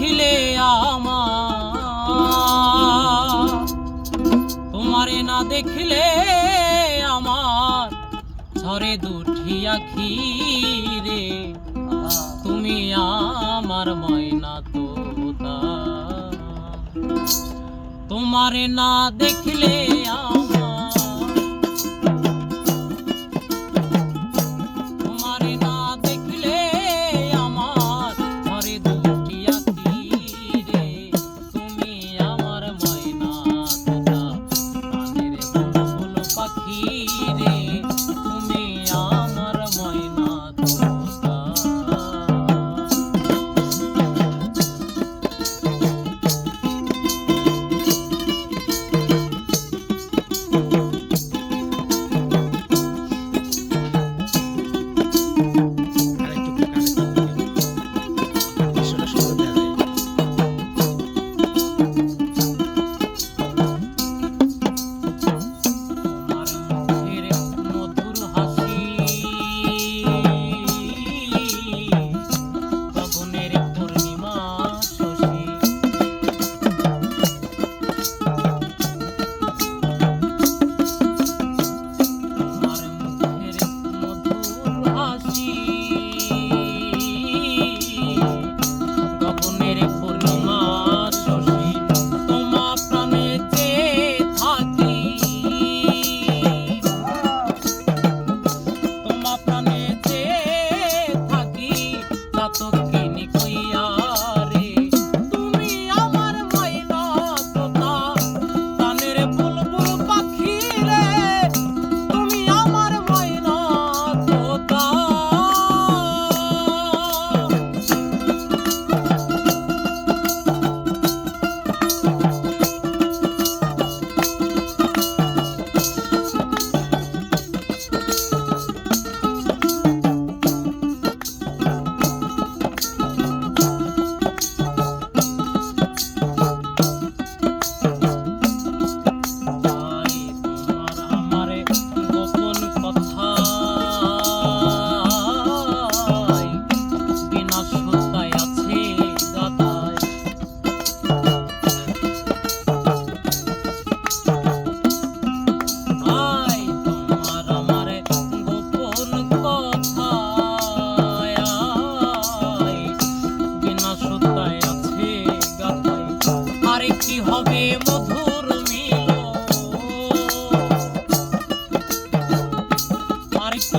রাখিলে আমার। তোমারে না দেখিলে আমার। ঝরে দুঠি আখি রে তুমি আমার ময়না তো তোমারে না দেখলে আমার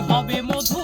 হবে মধু।